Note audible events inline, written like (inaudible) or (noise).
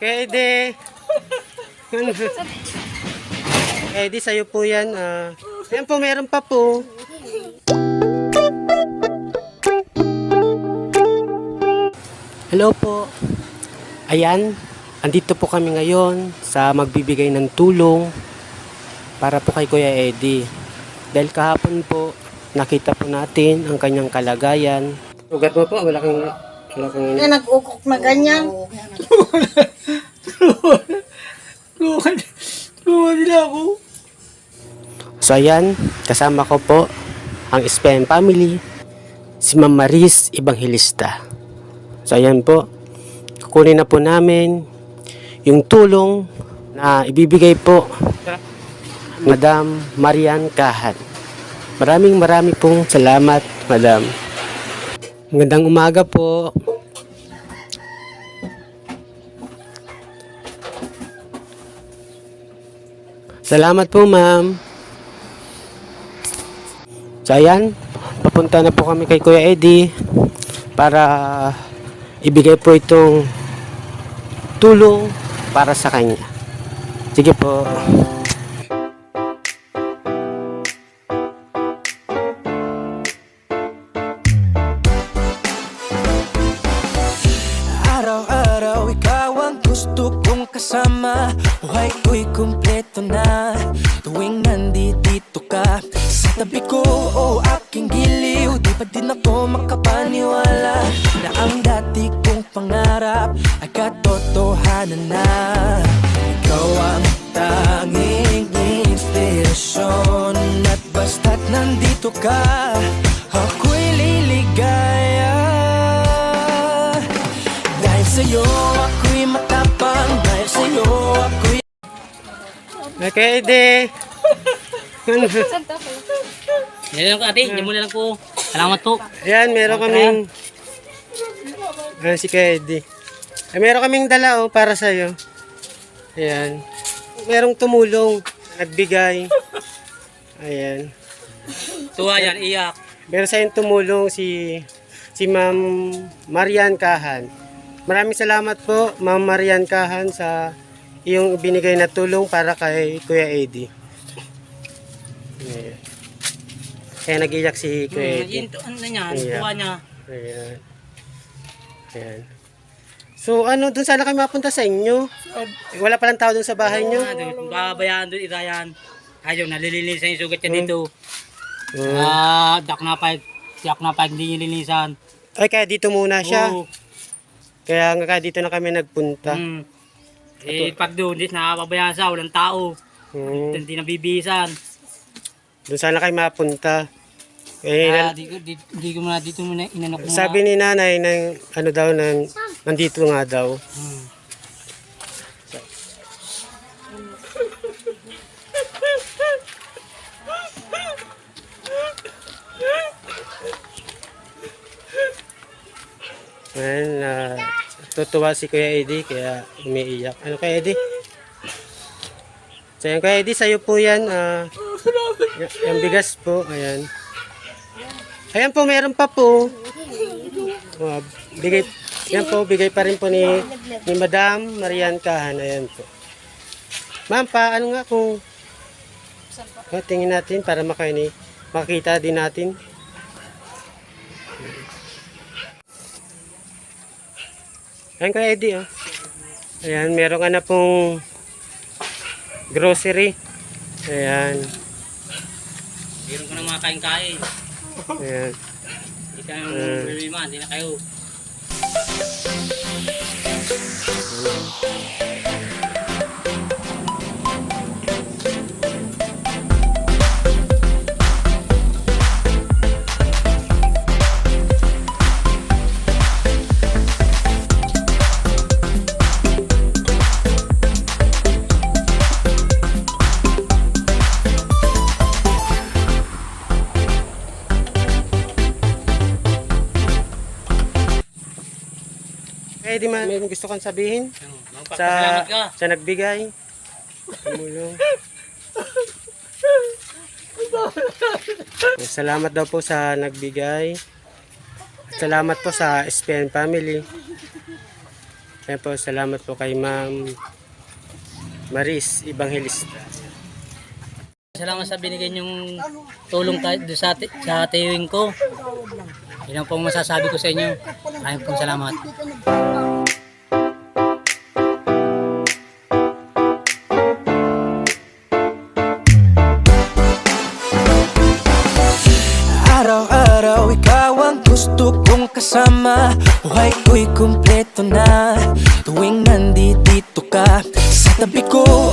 Kede. Kede, sa'yo po yan. ah. ayan po, meron pa po. Hello po. Ayan, andito po kami ngayon sa magbibigay ng tulong para po kay Kuya Eddie. Dahil kahapon po, nakita po natin ang kanyang kalagayan. Ugat mo po, malaking, malaking Kaya nag-ukok na ganyan. (laughs) Luwan. Luwan nila ako. So ayan, kasama ko po ang SPM family, si Ma'am Maris Evangelista. So ayan po, kukunin na po namin yung tulong na ibibigay po Madam Marian Kahan. Maraming maraming pong salamat, Madam. Magandang umaga po. Salamat po, ma'am. So ayan, papunta na po kami kay Kuya Eddie para ibigay po itong tulong para sa kanya. Sige po. Araw-araw ikaw ang gusto kong kasama Buhay ko'y kumpleto na katotohanan na Ikaw ang tanging inspirasyon At basta't nandito ka Ako'y liligaya dahil sa'yo ako'y matapang Dahil sa'yo ako'y Ay, Kuya Eddie. Yan lang ko ate, yan muna lang po. Salamat po. Ayan, meron kaming... Ayan si Eddie. Ay, meron kaming dala oh, para sa'yo. Ayan. Merong tumulong. Nagbigay. Ayan. Tuwa yan, iyak. Meron sa'yong tumulong si si Ma'am Marian Kahan. Maraming salamat po, Ma'am Marian Kahan, sa iyong binigay na tulong para kay Kuya Eddie. Ayan. Kaya nag-iyak si Kuya Eddie. Yun, ano niya, tuwa niya. Ayan. Ayan. So ano, dun sana kayo mapunta sa inyo? Wala palang tao dun sa bahay nyo? Doon, Babayaan doon, irayan. Ayaw, nalilinisan yung sugat niya dito. Hmm. Ah, dak na pag, siyak na pag hindi nilinisan. Ay, kaya dito muna siya. Oo. Kaya nga kaya dito na kami nagpunta. Hmm. Eh, pag doon, dis nakapabayaan sa, walang tao. Hmm. Hindi nabibisan. Doon sana kayo mapunta. Eh, Ah, di, ko- di, di ko muna dito muna inanok mo. sabi ni nanay ng ano daw nang nandito nga daw. Hmm. Ayan, na tutuwa si Kuya Eddie kaya umiiyak. Ano Kuya Eddie? So yan Kuya Eddie, sa'yo po yan. ah, y- yung bigas po, ayan. Ayan po, meron pa po. Oh, bigay, yan po, bigay pa rin po ni, ni Madam Marian Kahan. Ayan po. Ma'am, pa, ano nga kung oh, tingin natin para makaini, makita din natin. Ayan kay Eddie, oh. Ayan, meron ka na pong grocery. Ayan. Meron ko ng mga kain-kain. Ayan. Hindi kayo Eh. uh, hindi na kayo. Thank you. Eddie, man, may gusto kang sabihin? Sa, sa nagbigay? Tumulong. Salamat daw po sa nagbigay. Salamat po sa SPN family. Kaya po, salamat po kay Ma'am Maris Evangelista. Salamat sa binigay niyong tulong tayo sa, sa tiyuing ko. Yun ang pong masasabi ko sa inyo. Maraming pong salamat. Araw-araw ikaw ang gusto kong kasama Buhay ko'y kumpleto na Tuwing nandito ka Sa tabi ko